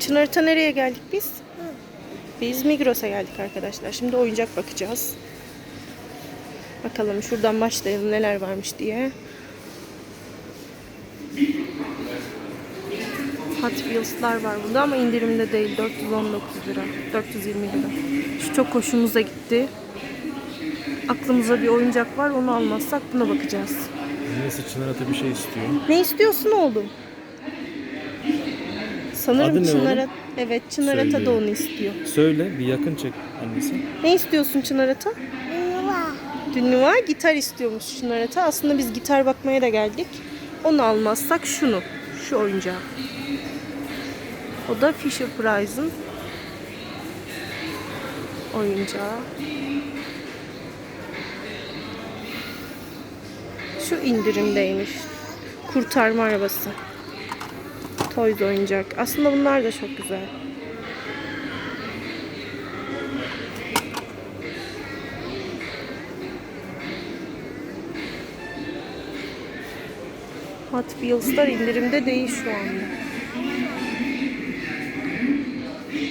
Çınar'ta nereye geldik biz? Biz Migros'a geldik arkadaşlar. Şimdi oyuncak bakacağız. Bakalım şuradan başlayalım neler varmış diye. Hot Wheels'lar var burada ama indirimde değil. 419 lira. 420 lira. Şu çok hoşumuza gitti. Aklımıza bir oyuncak var. Onu almazsak buna bakacağız. Neyse Çınar Ata bir şey istiyor. Ne istiyorsun oğlum? Sanırım Adı ne Çınar oğlum? Evet Çınar Ata da Söylüyor. onu istiyor. Söyle bir yakın çek annesi. Ne istiyorsun Çınar Ata? Dünüva gitar istiyormuş Çınar Ata. Aslında biz gitar bakmaya da geldik. Onu almazsak şunu. Şu oyuncağı. O da Fisher Price'ın oyuncağı. Şu indirimdeymiş. Kurtarma arabası. Toys oyuncak. Aslında bunlar da çok güzel. Hot Wheels'lar indirimde değil şu anda.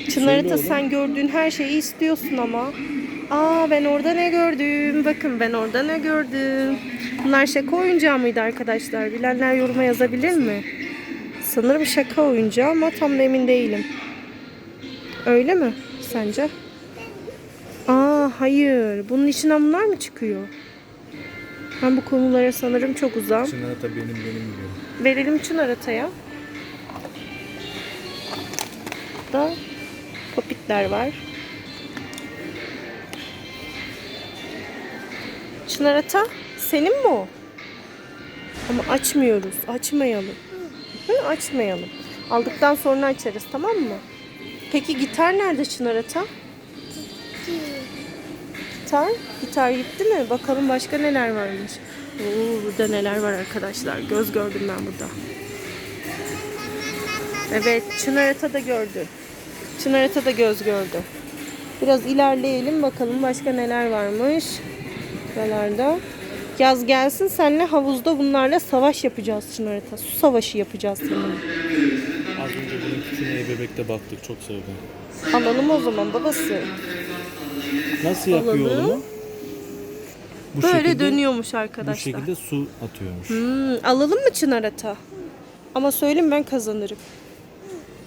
Çınar'ı sen gördüğün her şeyi istiyorsun ama. Aa ben orada ne gördüm? Bakın ben orada ne gördüm? Bunlar şaka oyuncağı mıydı arkadaşlar? Bilenler yoruma yazabilir mi? Sanırım şaka oyuncağı ama tam da emin değilim. Öyle mi sence? Aa hayır. Bunun içinden bunlar mı çıkıyor? Ben bu konulara sanırım çok uzağım. Çınar Ata benim benim diyor. Verelim Çınar Ata'ya. Da popitler var. Çınar Ata senin mi o? Ama açmıyoruz. Açmayalım. Hı, açmayalım. Aldıktan sonra açarız tamam mı? Peki gitar nerede Çınar Ata? Gitar? Gitar gitti mi? Bakalım başka neler varmış. Oo, burada neler var arkadaşlar. Göz gördüm ben burada. Evet, Çınar Ata da gördü. Çınar Ata da göz gördü. Biraz ilerleyelim bakalım başka neler varmış. Buralarda. Yaz gelsin senle havuzda bunlarla savaş yapacağız Çınar Ata. Su savaşı yapacağız seninle. Az önce bunun küçüğüne bebekte baktık çok sevdim. Alalım o zaman babası. Nasıl yapıyor Alalım. onu? Bu Böyle şekilde, dönüyormuş Bu arkadaşlar. şekilde su atıyormuş. Hmm, alalım mı Çınar Ata? Ama söyleyeyim ben kazanırım.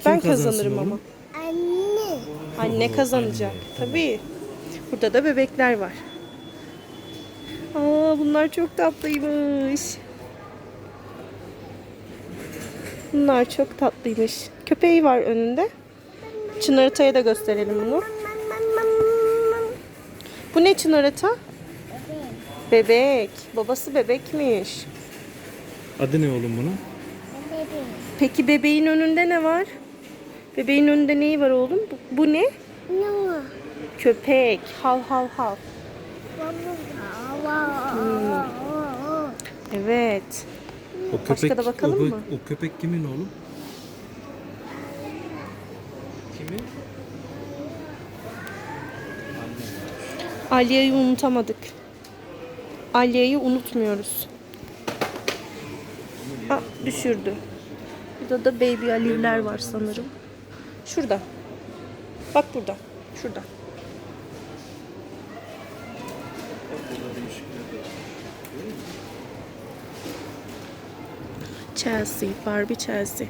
ben kazansın kazanırım ama. oğlum? Anne. Anne kazanacak. Tabii. Burada da bebekler var. Bunlar çok tatlıymış. Bunlar çok tatlıymış. Köpeği var önünde. Çınar Ata'ya da gösterelim bunu. Bu ne Çınar Ata? Bebek. Babası bebekmiş. Adı ne oğlum bunun? Peki bebeğin önünde ne var? Bebeğin önünde neyi var oğlum? Bu, bu ne? Ne? Köpek. Hav hav hav. Evet. O Başka da bakalım o, mı? O köpek kimin oğlum? Kimin? Alya'yı unutamadık. Alya'yı unutmuyoruz. Aa, düşürdü. Burada da baby alivler var sanırım. Şurada. Bak burada. Şurada. Chelsea, Barbie Chelsea.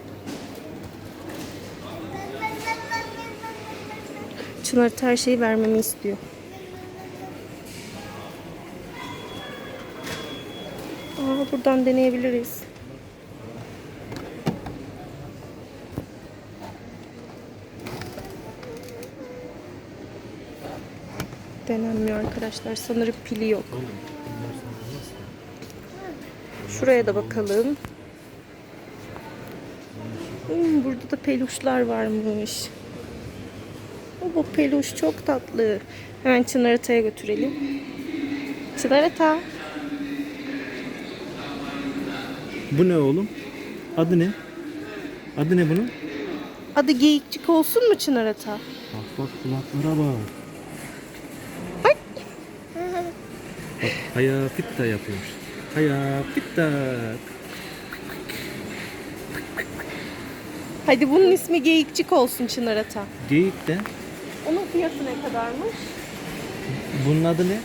Çınar her şeyi vermemi istiyor. Aa, buradan deneyebiliriz. Denenmiyor arkadaşlar. Sanırım pili yok. Şuraya da bakalım. Hmm, burada da peluşlar varmış. Bu peluş çok tatlı. Hemen Çınar Ata'ya götürelim. Çınar Ata. Bu ne oğlum? Adı ne? Adı ne bunun? Adı geyikçik olsun mu Çınar Ata? Bak bak kulaklara bak. Ay. Bak haya fitta yapıyormuş. Haya fitta. Hadi bunun ismi Geyikçik olsun Çınar Ata. Geyik de. Onun fiyatı ne kadarmış? Bunun adı ne?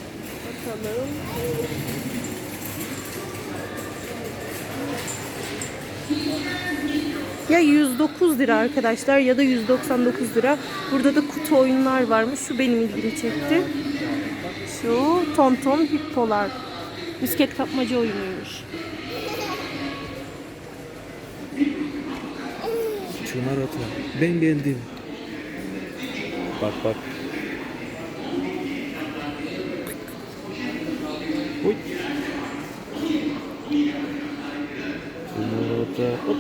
Bakalım. Ya 109 lira arkadaşlar ya da 199 lira. Burada da kutu oyunlar varmış. Şu benim ilgimi çekti. Şu Tonton Hippolar. Misket kapmaca oyunuymuş. Çınar ata. Ben geldim. Bak bak. Oy. Çınar ata. Hop.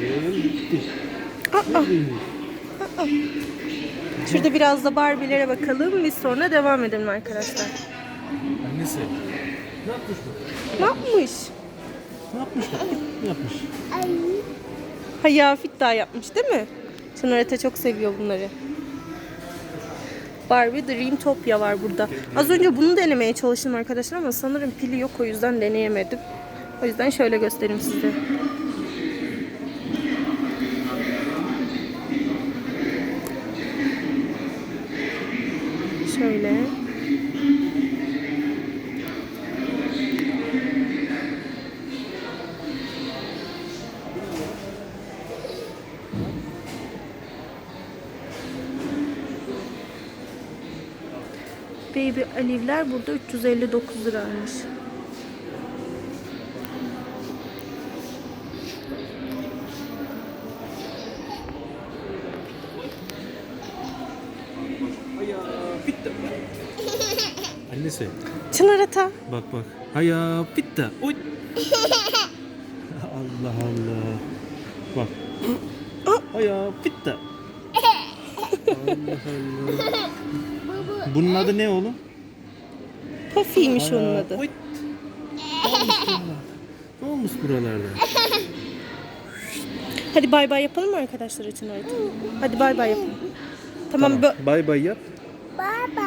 Geldi. Aa, şurada biraz da Barbie'lere bakalım. Biz sonra devam edelim arkadaşlar. Annesi. Ne yapmış bu? Ne yapmış? Ne yapmış bak? Ne yapmış? Ay. Hayafit daha yapmış değil mi? Çınar Ete çok seviyor bunları. Barbie Dreamtopia var burada. Az önce bunu denemeye çalıştım arkadaşlar ama sanırım pili yok o yüzden deneyemedim. O yüzden şöyle göstereyim size. Şöyle. Baby Alivler burada 359 liraymış. Bitti. Annesi. Çınar Ata. Bak bak. Haya bitti. Oy. Allah Allah. Bak. Haya bitti. Allah Allah. Bunun adı ne oğlum? Puffy'ymiş onun adı. oy. Ne olmuş buralarda? Hadi bay bay yapalım mı arkadaşlar Çınar Ata? Hadi bay bay yapalım. Tamam, bö- Bay bay yap. Baba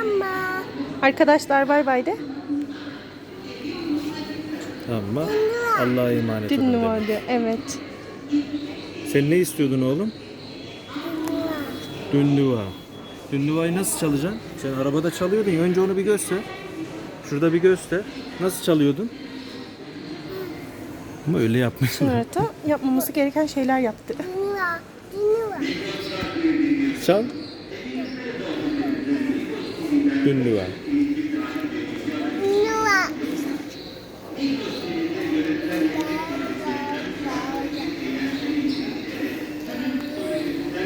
ama. arkadaşlar bay bay de. Tamam. Allah'a emanet olun. Dün demek. vardı evet. Sen ne istiyordun oğlum? Dünlüva. Dünlüvayı nasıl çalacaksın? Sen arabada çalıyordun. ya, Önce onu bir göster. Şurada bir göster. Nasıl çalıyordun? Ama öyle yapmıyorsun. Çınar Ata yapmaması gereken şeyler yaptı. Çal. Dünlüva.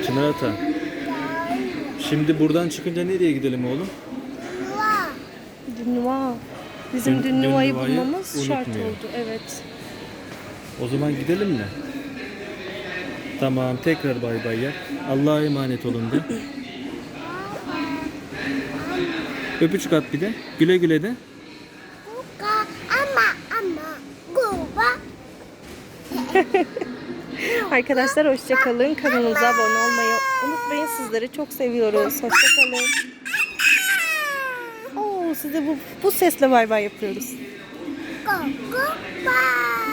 Dinle. Şimdi buradan çıkınca nereye gidelim oğlum? Dinle. Dünva. Bizim Dün- Dünva'yı Dünva'yı bulmamız şart unutmuyor. oldu. Evet. O zaman gidelim mi? Tamam tekrar bay bay yap. Allah'a emanet olun de. Öpücük at bir de. Güle güle de. Ama ama. Guba. Arkadaşlar hoşça kalın. Kanalımıza abone olmayı unutmayın. Sizleri çok seviyoruz. Hoşça kalın. Oo, size bu bu sesle bay bay yapıyoruz. Guba.